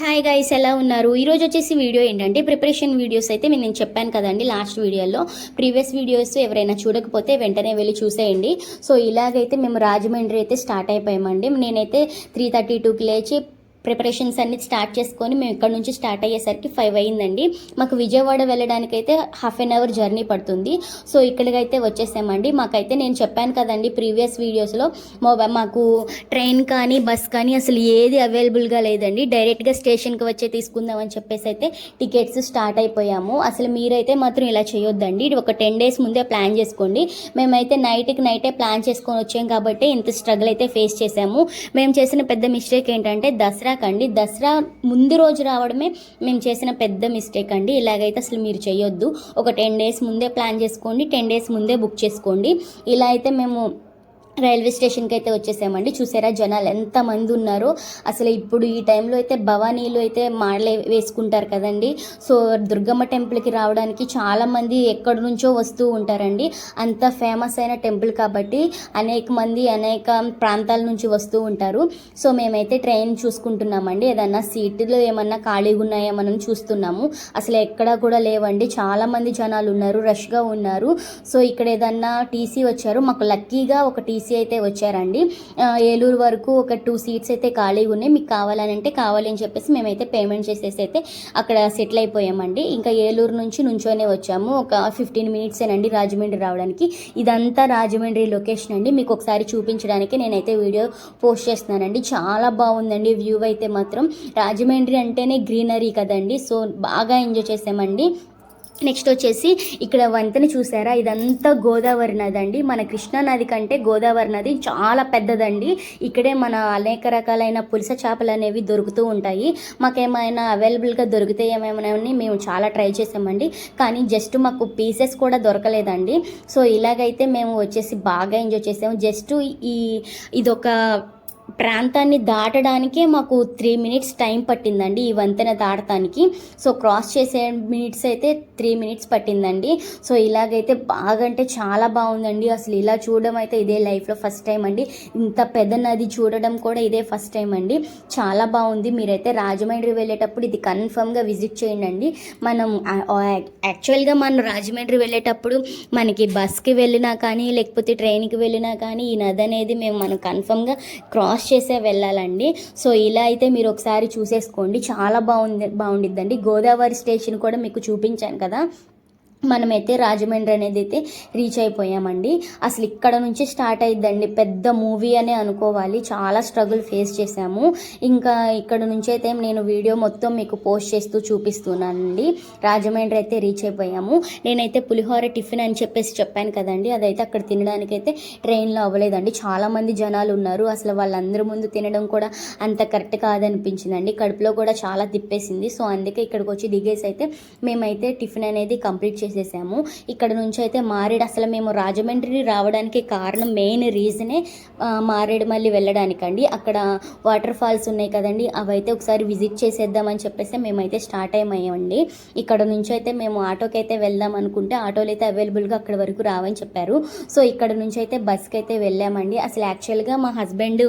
Hi guys ఎలా ఉన్నారు? ఈరోజు వచ్చేసి వీడియో ఏంటంటే ప్రిపరేషన్ వీడియోస్ అయితే నేను చెప్పాను కదండి లాస్ట్ వీడియోలో ప్రీవియస్ వీడియోస్ ఎవరైనా చూడకపోతే వెంటనే వెళ్ళి చూసేయండి. సో ఇలాగైతే మేము రాజమండ్రి అయితే స్టార్ట్ అయిపోయామండి. నేనైతే త్రీ థర్టీ టూకి లేచి ప్రిపరేషన్స్ అన్ని స్టార్ట్ చేసుకొని మేము ఇక్కడ నుంచి స్టార్ట్ అయ్యేసరికి ఫైవ్ అయ్యిందండి. మాకు విజయవాడ వెళ్ళడానికైతే హాఫ్ అన్ అవర్ జర్నీ పడుతుంది. సో ఇక్కడికైతే వచ్చేసామండి. మాకైతే నేను చెప్పాను కదండి ప్రీవియస్ వీడియోస్లో మొబైల్ మాకు ట్రైన్ కానీ బస్ కానీ అసలు ఏది అవైలబుల్గా లేదండి. డైరెక్ట్గా స్టేషన్కి వచ్చే తీసుకుందామని చెప్పేసి అయితే టికెట్స్ స్టార్ట్ అయిపోయాము. అసలు మీరైతే మాత్రం ఇలా చేయొద్దండి. ఇది ఒక టెన్ డేస్ ముందే ప్లాన్ చేసుకోండి. మేమైతే నైట్కి నైటే ప్లాన్ చేసుకొని వచ్చాం కాబట్టి ఇంత స్ట్రగుల్ అయితే ఫేస్ చేసాము. మేము చేసిన పెద్ద మిస్టేక్ ఏంటంటే దసరా అండి. దసరా ముందు రోజు రావడమే మేము చేసిన పెద్ద మిస్టేక్ అండి. ఇలాగైతే అసలు మీరు చేయొద్దు ఒక టెన్ డేస్ ముందే ప్లాన్ చేసుకోండి. టెన్ డేస్ ముందే బుక్ చేసుకోండి. ఇలా అయితే మేము రైల్వే స్టేషన్కి అయితే వచ్చేసామండి. చూసారా జనాలు ఎంతమంది ఉన్నారో. అసలు ఇప్పుడు ఈ టైంలో అయితే భవానీలు అయితే మాడలే వేసుకుంటారు కదండి. సో దుర్గమ్మ టెంపుల్కి రావడానికి చాలామంది ఎక్కడి నుంచో వస్తూ ఉంటారండి. అంత ఫేమస్ అయిన టెంపుల్ కాబట్టి అనేక మంది అనేక ప్రాంతాల నుంచి వస్తూ ఉంటారు. సో మేమైతే ట్రైన్ చూసుకుంటున్నామండి. ఏదన్నా సీట్లు ఏమన్నా ఖాళీగా ఉన్నాయో మనం చూస్తున్నాము. అసలు ఎక్కడా కూడా లేవండి. చాలామంది జనాలు ఉన్నారు రష్గా ఉన్నారు. సో ఇక్కడ ఏదన్నా టీసీ వచ్చారు. మాకు లక్కీగా ఒక టీసీ అయితే వచ్చారండి. ఏలూరు వరకు ఒక టూ సీట్స్ అయితే ఖాళీగా ఉన్నాయి. మీకు కావాలని అంటే కావాలని చెప్పేసి మేమైతే పేమెంట్ చేసేసి అయితే అక్కడ సెటిల్ అయిపోయామండి. ఇంకా ఏలూరు నుంచి నుంచోనే వచ్చాము. ఒక ఫిఫ్టీన్ మినిట్సేనండి రాజమండ్రి రావడానికి. ఇదంతా రాజమండ్రి లొకేషన్ అండి. మీకు ఒకసారి చూపించడానికి నేనైతే వీడియో పోస్ట్ చేస్తున్నానండి. చాలా బాగుందండి వ్యూ అయితే మాత్రం. రాజమండ్రి అంటేనే గ్రీనరీ కదండి. సో బాగా ఎంజాయ్ చేసామండి. నెక్స్ట్ వచ్చేసి ఇక్కడ వంతెన చూసారా? ఇదంతా గోదావరి నది అండి మన కృష్ణా నది కంటే గోదావరి నది చాలా పెద్దదండి. ఇక్కడే మన అనేక రకాలైన పులస చేపలు అనేవి దొరుకుతూ ఉంటాయి. మాకేమైనా అవైలబుల్గా దొరికితే ఏమైనా మేము చాలా ట్రై చేసామండి. కానీ జస్ట్ మాకు పీసెస్ కూడా దొరకలేదండి. సో ఇలాగైతే మేము వచ్చేసి బాగా ఎంజాయ్ చేసాము. జస్ట్ ఈ ఇదొక ప్రాంతాన్ని దాటడానికే మాకు త్రీ మినిట్స్ టైం పట్టిందండి ఈ వంతెన దాటడానికి సో క్రాస్ చేసే మినిట్స్ అయితే త్రీ మినిట్స్ పట్టిందండి. సో ఇలాగైతే బాగా అంటే చాలా బాగుందండి. అసలు ఇలా చూడడం అయితే ఇదే లైఫ్లో ఫస్ట్ టైం అండి. ఇంత పెద్ద నది చూడడం కూడా ఇదే ఫస్ట్ టైం అండి. చాలా బాగుంది. మీరైతే రాజమండ్రి వెళ్ళేటప్పుడు ఇది కన్ఫర్మ్గా విజిట్ చేయండి మనం యాక్చువల్గా మనం రాజమండ్రి వెళ్ళేటప్పుడు మనకి బస్కి వెళ్ళినా కానీ లేకపోతే ట్రైన్కి వెళ్ళినా కానీ ఈ నది అనేది మేము మనం కన్ఫర్మ్గా క్రాస్ చేసే వెళ్ళాలండి. సో ఇలా అయితే మీరు ఒకసారి చూసేసుకోండి. చాలా బాగుంది బాగుండిద్దండి. గోదావరి స్టేషన్ కూడా మీకు చూపించాను కదా. మనమైతే రాజమండ్రి అనేది అయితే రీచ్ అయిపోయామండి. అసలు ఇక్కడ నుంచి స్టార్ట్ అయిద్దండి. పెద్ద మూవీ అనే అనుకోవాలి. చాలా స్ట్రగుల్ ఫేస్ చేశాము. ఇంకా ఇక్కడ నుంచి అయితే నేను వీడియో మొత్తం మీకు పోస్ట్ చేస్తూ చూపిస్తున్నానండి. రాజమండ్రి అయితే రీచ్ అయిపోయాము. నేనైతే పులిహోర టిఫిన్ అని చెప్పేసి చెప్పాను కదండి. అదైతే అక్కడ తినడానికైతే ట్రైన్లో అవ్వలేదండి. చాలామంది జనాలు ఉన్నారు. అసలు వాళ్ళందరి ముందు తినడం కూడా అంత కరెక్ట్ కాదనిపించిందండి. కడుపులో కూడా చాలా తిప్పేసింది. సో అందుకే ఇక్కడికి వచ్చి దిగేసి అయితే మేమైతే టిఫిన్ అనేది కంప్లీట్ చేసేసాము. ఇక్కడ నుంచి అయితే మారేడు అసలు మేము రాజమండ్రి రావడానికి కారణం మెయిన్ రీజనే మారేడు మారేడుమల్లి వెళ్ళడానికండి. అక్కడ వాటర్ ఫాల్స్ ఉన్నాయి కదండి అవైతే ఒకసారి విజిట్ చేసేద్దామని చెప్పేసి మేమైతే స్టార్ట్ అయ్యామండి. ఇక్కడ నుంచి అయితే మేము ఆటోకి అయితే వెళ్దాం అనుకుంటే ఆటోలు అయితే అవైలబుల్గా అక్కడ వరకు రావని చెప్పారు. సో ఇక్కడ నుంచి అయితే బస్కి అయితే వెళ్ళామండి. అసలు యాక్చువల్గా మా హస్బెండ్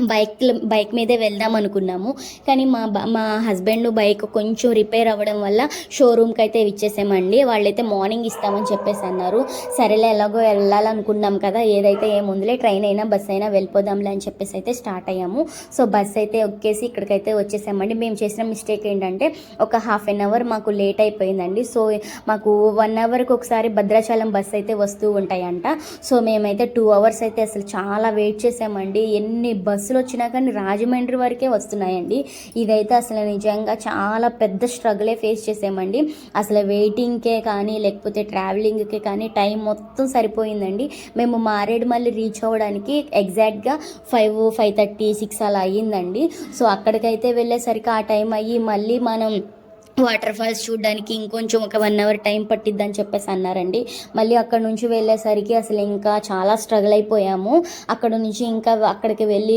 బైక్ బైక్ మీదే వెళ్దాం అనుకున్నాము. కానీ మా బ- మా హస్బెండ్ బైక్ కొంచెం రిపేర్ అవ్వడం వల్ల షోరూమ్కి అయితే ఇచ్చేసామండి. వాళ్ళైతే మార్నింగ్ ఇస్తామని చెప్పేసి అన్నారు. సరేలే ఎలాగో వెళ్ళాలనుకున్నాం కదా ఏదైతే ఏముందిలే ట్రైన్ అయినా బస్ అయినా వెళ్ళిపోదాంలే అని చెప్పేసి అయితే స్టార్ట్ అయ్యాము. సో బస్ అయితే ఎక్కేసి ఇక్కడికైతే వచ్చేసామండి. మేము చేసిన మిస్టేక్ ఏంటంటే ఒక హాఫ్ అన్ అవర్ మాకు లేట్ అయిపోయిందండి. సో మాకు వన్ అవర్కి ఒకసారి భద్రాచలం బస్ అయితే వస్తూ ఉంటాయంట. సో మేమైతే టూ అవర్స్ అయితే అసలు చాలా వెయిట్ చేసామండి. ఎన్ని బస్సులు వచ్చినా కానీ రాజమండ్రి వరకే వస్తున్నాయండి. ఇదైతే అసలు నిజంగా చాలా పెద్ద స్ట్రగులే ఫేస్ చేసామండి. అసలు వెయిటింగ్కే కానీ లేకపోతే ట్రావెలింగ్కే కానీ టైం మొత్తం సరిపోయిందండి. మేము మారేడు మళ్ళీ రీచ్ అవ్వడానికి ఎగ్జాక్ట్గా ఫైవ్ ఫైవ్ థర్టీ సిక్స్ అలా అయ్యిందండి. సో అక్కడికైతే వెళ్ళేసరికి ఆ టైం అయ్యి మళ్ళీ మనం వాటర్ ఫాల్స్ చూడడానికి ఇంకొంచెం ఒక వన్ అవర్ టైం పట్టిద్ది అని చెప్పేసి అన్నారండి. మళ్ళీ అక్కడ నుంచి వెళ్ళేసరికి అసలు ఇంకా చాలా స్ట్రగుల్ అయిపోయాము. అక్కడ నుంచి ఇంకా అక్కడికి వెళ్ళి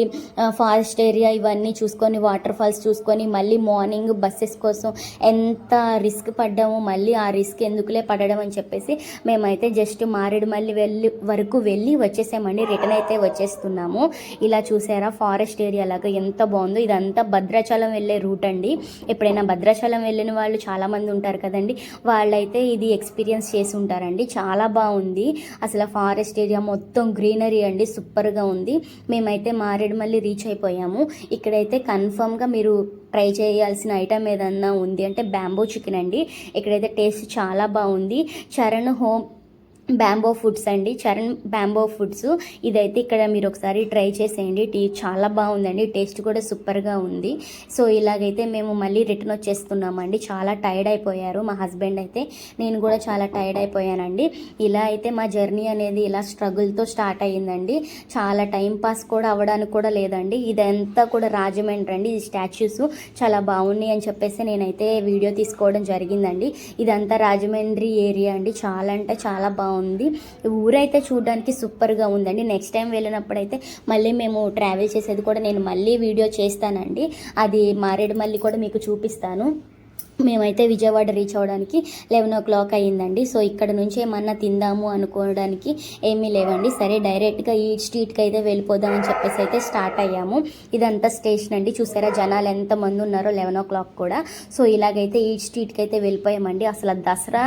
ఫారెస్ట్ ఏరియా ఇవన్నీ చూసుకొని వాటర్ ఫాల్స్ చూసుకొని మళ్ళీ మార్నింగ్ బస్సెస్ కోసం ఎంత రిస్క్ పడ్డాము మళ్ళీ ఆ రిస్క్ ఎందుకులే పడడం అని చెప్పేసి మేమైతే జస్ట్ మారేడు మళ్ళీ వెళ్ళి వరకు వెళ్ళి వచ్చేసామండి. రిటర్న్ అయితే వచ్చేస్తున్నాము. ఇలా చూసారా ఫారెస్ట్ ఏరియా లాగా ఎంత బాగుందో. ఇదంతా భద్రాచలం వెళ్ళే రూట్ అండి. ఎప్పుడైనా భద్రాచలం వెళ్ళిన వాళ్ళు చాలామంది ఉంటారు కదండి. వాళ్ళైతే ఇది ఎక్స్పీరియన్స్ చేసి ఉంటారండి. చాలా బాగుంది. అసలు ఫారెస్ట్ ఏరియా మొత్తం గ్రీనరీ అండి. సూపర్గా ఉంది. మేమైతే మారేడుమల్లి రీచ్ అయిపోయాము. ఇక్కడైతే కన్ఫామ్గా మీరు ట్రై చేయాల్సిన ఐటమ్ ఏదన్నా ఉంది అంటే బ్యాంబో చికెన్ అండి. ఇక్కడైతే టేస్ట్ చాలా బాగుంది. చరణ్ హోమ్ బ్యాంబో ఫుడ్స్ అండి. చరణ్ బ్యాంబో ఫుడ్స్ ఇదైతే ఇక్కడ మీరు ఒకసారి ట్రై చేసేయండి. టీ చాలా బాగుందండి. టేస్ట్ కూడా సూపర్గా ఉంది. సో ఇలాగైతే మేము మళ్ళీ రిటర్న్ వచ్చేస్తున్నామండి. చాలా టైర్డ్ అయిపోయారు మా హస్బెండ్ అయితే. నేను కూడా చాలా టైర్డ్ అయిపోయానండి. ఇలా అయితే మా జర్నీ అనేది ఇలా స్ట్రగుల్తో స్టార్ట్ అయ్యిందండి. చాలా టైం పాస్ కూడా అవ్వడానికి కూడా లేదండి. ఇదంతా కూడా రాజమండ్రి అండి. ఈ స్టాచ్యూస్ చాలా బాగున్నాయి అని చెప్పేసి నేనైతే వీడియో తీసుకోవడం జరిగిందండి. ఇదంతా రాజమండ్రి ఏరియా అండి. చాలా అంటే చాలా బాగుంది. ఊరైతే చూడడానికి సూపర్గా ఉందండి. నెక్స్ట్ టైం వెళ్ళినప్పుడైతే మళ్ళీ మేము ట్రావెల్ చేసేది కూడా నేను మళ్ళీ వీడియో చేస్తానండి. అది మారేడుమల్లి కూడా మీకు చూపిస్తాను. మేమైతే విజయవాడ రీచ్ అవ్వడానికి లెవెన్ ఓ క్లాక్ అయ్యిందండి. సో ఇక్కడ నుంచి ఏమన్నా తిందాము అనుకోవడానికి ఏమీ లేవండి. సరే డైరెక్ట్గా ఈ స్ట్రీట్కి అయితే వెళ్ళిపోదామని చెప్పేసి అయితే స్టార్ట్ అయ్యాము. ఇదంతా స్టేషన్ అండి. చూసారా జనాలు ఎంతమంది ఉన్నారో లెవెన్ ఓ క్లాక్ కూడా. సో ఇలాగైతే ఈ స్ట్రీట్కి అయితే వెళ్ళిపోయామండి. అసలు దసరా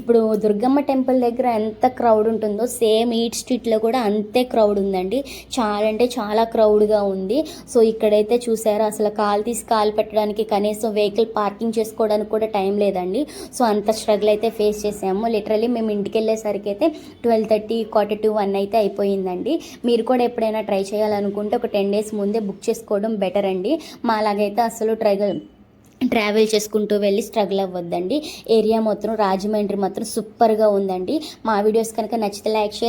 ఇప్పుడు దుర్గమ్మ టెంపుల్ దగ్గర ఎంత క్రౌడ్ ఉంటుందో సేమ్ ఈ స్ట్రీట్లో కూడా అంతే క్రౌడ్ ఉందండి. చాలా అంటే చాలా క్రౌడ్గా ఉంది. సో ఇక్కడైతే చూసారా అసలు కాలు తీసి కాలు పెట్టడానికి కనీసం వెహికల్ పార్కింగ్ చేసి చేసుకోవడానికి కూడా టైం లేదండి. సో అంత స్ట్రగుల్ అయితే ఫేస్ చేసాము. లిటరలీ మేము ఇంటికి వెళ్ళేసరికి అయితే twelve thirty quarter to one అయితే అయిపోయిందండి. మీరు కూడా ఎప్పుడైనా ట్రై చేయాలనుకుంటే ఒక టెన్ డేస్ ముందే బుక్ చేసుకోవడం బెటర్ అండి. మా అలాగైతే అసలు ట్రై ట్రావెల్ చేసుకుంటూ వెళ్ళి స్ట్రగుల్ అవ్వద్దండి. ఏరియా మొత్తం రాజమండ్రి మాత్రం సూపర్గా ఉందండి. మా వీడియోస్ కనుక నచ్చితే లైక్ షేర్